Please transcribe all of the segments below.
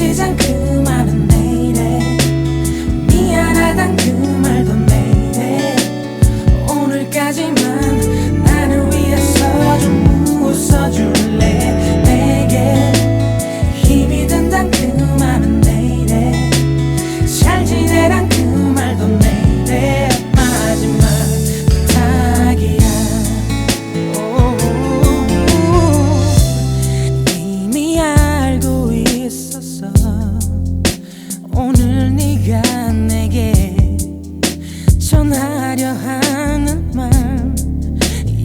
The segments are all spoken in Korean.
헤어지잔 하려 하는 말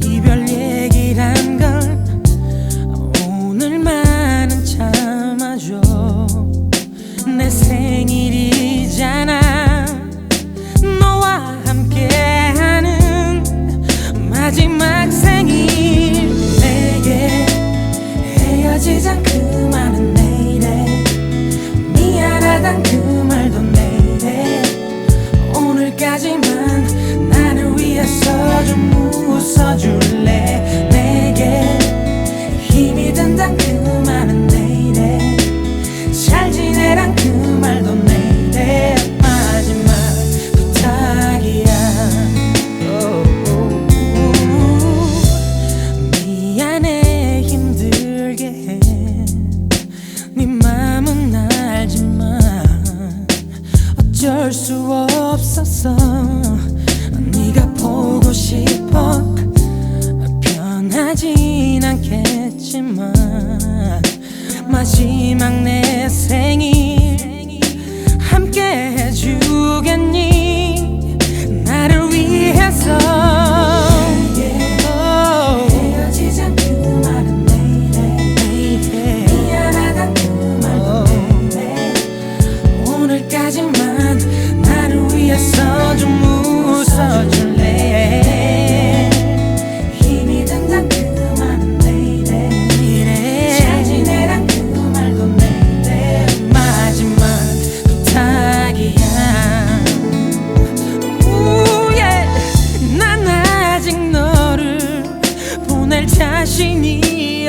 이별 얘기란 걸 오늘만은 참아줘. 내 생일이잖아. 너와 함께하는 마지막 생일. 내게 헤어지잔 그 말은 내일에. 미안하단 그 말도 내일에. 오늘까지만 좀 웃어줄래? 내게 힘이 든단 그 말은 내일에. 잘 지내란 그 말도 내일에. 마지막 부탁이야. 미안해 힘들게. 해네 맘은 알지만 어쩔 수 없었어 마지막 내 생일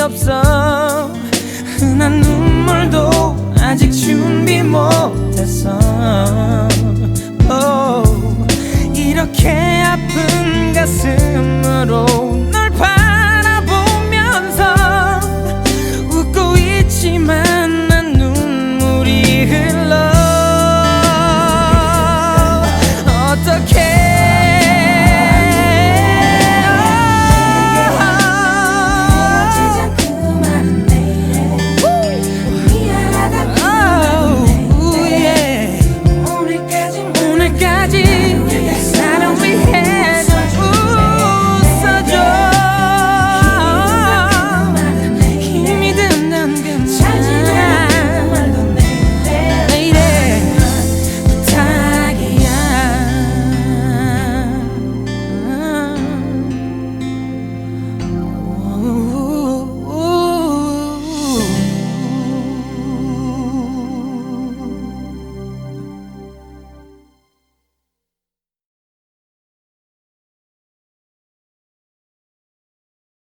없어. 흔한 눈물도 아직 준비 못했어.